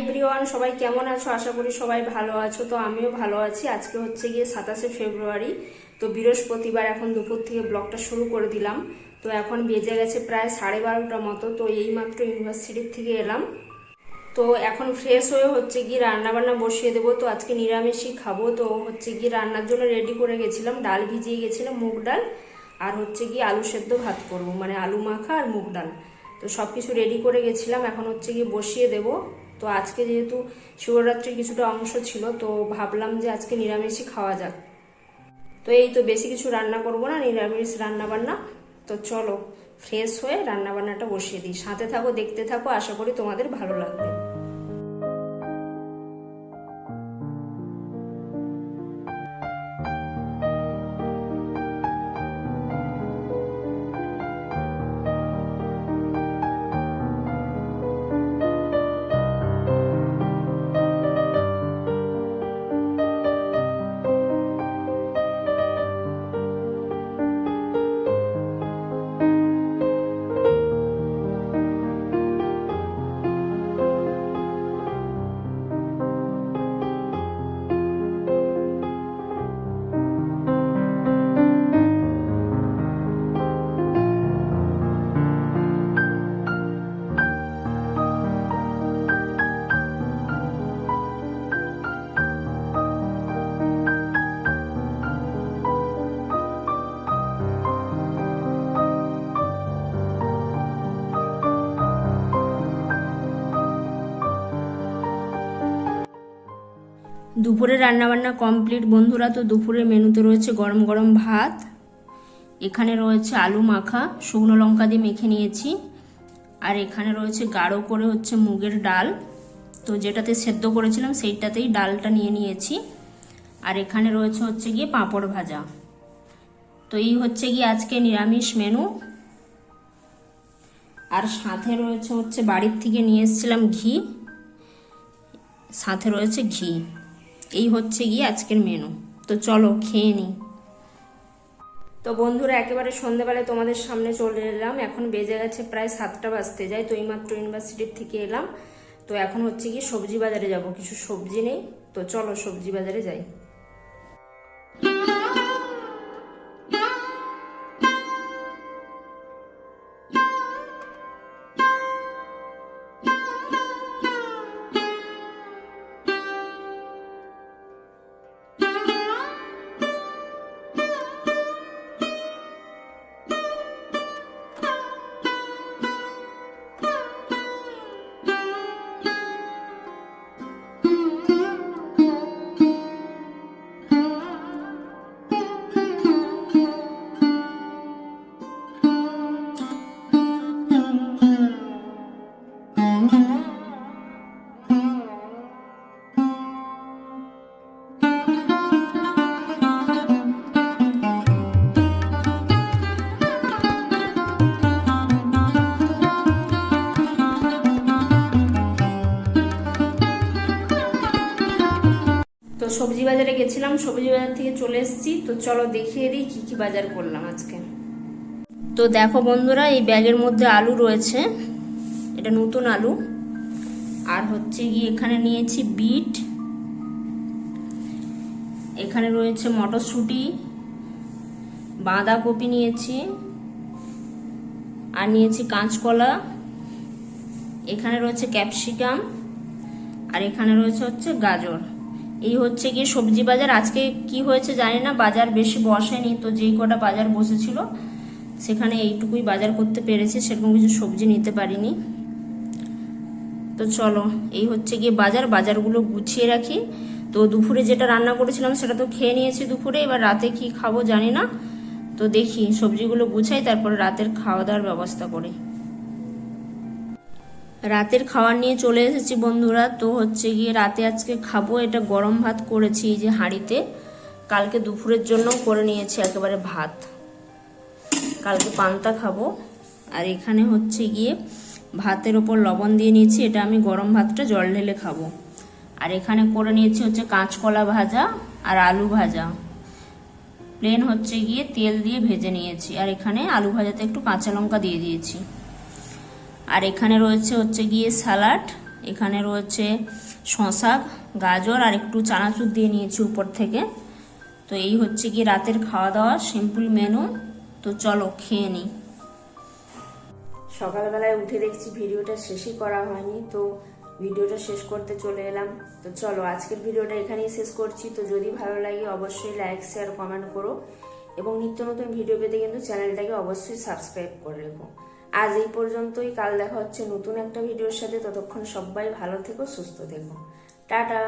Everyone সবাই কেমন আছো? আশা করি সবাই ভালো আছো। তো আমিও ভালো আছি। আজকে হচ্ছে গিয়ে সাতাশে ফেব্রুয়ারি। তো বৃহস্পতিবার এখন দুপুর থেকে ব্লগটা শুরু করে দিলাম। তো এখন বেজে গেছে প্রায় সাড়ে বারোটার মতো। তো এইমাত্র ইউনিভার্সিটির থেকে এলাম। তো এখন ফ্রেশ হয়ে হচ্ছে গিয়ে রান্না বান্না বসিয়ে দেবো। তো আজকে নিরামিষই খাব। তো হচ্ছে গিয়ে রান্নার জন্য রেডি করে গেছিলাম। ডাল ভিজিয়ে গেছিলাম, মুগ ডাল। আর হচ্ছে গিয়ে আলু সেদ্ধ ভাত করব। মানে আলু মাখা আর মুগ ডাল। তো সব কিছু রেডি করে গেছিলাম। এখন হচ্ছে গিয়ে বসিয়ে দেব। তো আজকে যেহেতু শিবরাত্রির কিছুটা অংশ ছিল, তো ভাবলাম যে আজকে নিরামিষই খাওয়া যাক। তো এই তো বেশি কিছু রান্না করব না, নিরামিষ রান্নাবান্না। তো চলো ফ্রেশ হয়ে রান্নাবান্নাটা বসিয়ে দিই। সাথে থাকো, দেখতে থাকো, আশা করি তোমাদের ভালো লাগবে। দুপুরে রান্নাবান্না কমপ্লিট। বন্ধুরা, তো দুপুরের মেনুতে রয়েছে গরম গরম ভাত। এখানে রয়েছে আলু মাখা, শুকনো লঙ্কা দিয়ে মেখে নিয়েছি। আর এখানে রয়েছে গাঢ় করে হচ্ছে মুগের ডাল। তো যেটাতে সেদ্ধ করেছিলাম, সেইটাতেই ডালটা নিয়ে নিয়েছি। আর এখানে রয়েছে হচ্ছে গিয়ে পাঁপড় ভাজা। তো এই হচ্ছে গিয়ে আজকে নিরামিষ মেনু। আর সাথে রয়েছে হচ্ছে বাড়ির থেকে নিয়ে এসেছিলাম ঘি। সাথে রয়েছে ঘি। এই হচ্ছে গিয়ে আজকের মেনু তো চলো খেয়ে নিই। তো বন্ধুরা, একেবারে সন্ধেবেলায় তোমাদের সামনে চলে এলাম। এখন বেজে গেছে প্রায় সাতটা বাজতে। যাই তো, এইমাত্র ইউনিভার্সিটির থেকে এলাম। তো এখন হচ্ছে কি সবজি বাজারে যাব। কিছু সবজি নেই। তো চলো সবজি বাজারে যাই। সবজি বাজারে গেছিলাম সবজি বাজার থেকে চলে এসেছি। তো চলো দেখিয়ে দিই কি কি বাজার করলাম আজকে। তো দেখো বন্ধুরা, এই ব্যাগের মধ্যে আলু রয়েছে। এটা নতুন আলু। আর হচ্ছে গিয়ে এখানে নিয়েছি বিট। এখানে রয়েছে মটরশুঁটি। বাঁধাকপি নিয়েছি। আর নিয়েছি কাঁচকলা। এখানে রয়েছে ক্যাপসিকাম। আর এখানে রয়েছে হচ্ছে গাজর। এই হচ্ছে গিয়ে সবজি বাজার। আজকে কি হয়েছে জানি না, বাজার বেশি বসেনি তো যেই কটা বাজার বসেছিল, সেখানে এইটুকুই বাজার করতে পেরেছে, সেরকম কিছু সবজি নিতে পারিনি। তো চলো, এই হচ্ছে গিয়ে বাজার, বাজারগুলো গুছিয়ে রাখি। তো দুপুরে যেটা রান্না করেছিলাম সেটা তো খেয়ে নিয়েছি দুপুরে, এবার রাতে কি খাব জানি না। তো দেখি সবজিগুলো গুছাই, তারপরে রাতের খাওয়া দাওয়ার ব্যবস্থা করি। রাতের খাবার নিয়ে চলে এসেছি বন্ধুরা। তো হচ্ছে গিয়ে রাতে আজকে খাব এটা গরম ভাত করেছি এই যে হাঁড়িতে। কালকে দুপুরের জন্য করে নিয়েছি একেবারে ভাত। কালকে পান্তা খাব। আর এখানে হচ্ছে গিয়ে ভাতের ওপর লবণ দিয়ে নিয়েছি, এটা আমি গরম ভাতটা জল ঢেলে খাব। আর এখানে করে নিয়েছি হচ্ছে কাঁচকলা ভাজা আর আলু ভাজা। প্লেন হচ্ছে গিয়ে তেল দিয়ে ভেজে নিয়েছি। আর এখানে আলু ভাজাতে একটু কাঁচা লঙ্কা দিয়ে দিয়েছি। আর এখানে রয়েছে হচ্ছে গিয়ে স্যালাড এখানে রয়েছে শশা গাজর আর একটু চানাচুর দিয়ে নিয়েছি উপর থেকে। তো এই হচ্ছে কি রাতের খাওয়া দাওয়া সিম্পল মেনু তো চলো খেয়ে নিই। সকালবেলায় উঠে দেখছি ভিডিওটা শেষই করা হয়নি, তো ভিডিওটা শেষ করতে চলে এলাম। তো চলো আজকের ভিডিওটা এখানেই শেষ করছি। তো যদি ভালো লাগে অবশ্যই লাইক শেয়ার কমেন্ট করো। এবং নিত্য নতুন ভিডিও পেতে কিন্তু চ্যানেলটাকে অবশ্যই সাবস্ক্রাইব করে রেখো। আজ এই পর্যন্তই। কাল দেখা হচ্ছে নতুন একটা ভিডিওর সাথে। ততক্ষণ সবাই ভালো থেকো, সুস্থ থেকো। টাটা!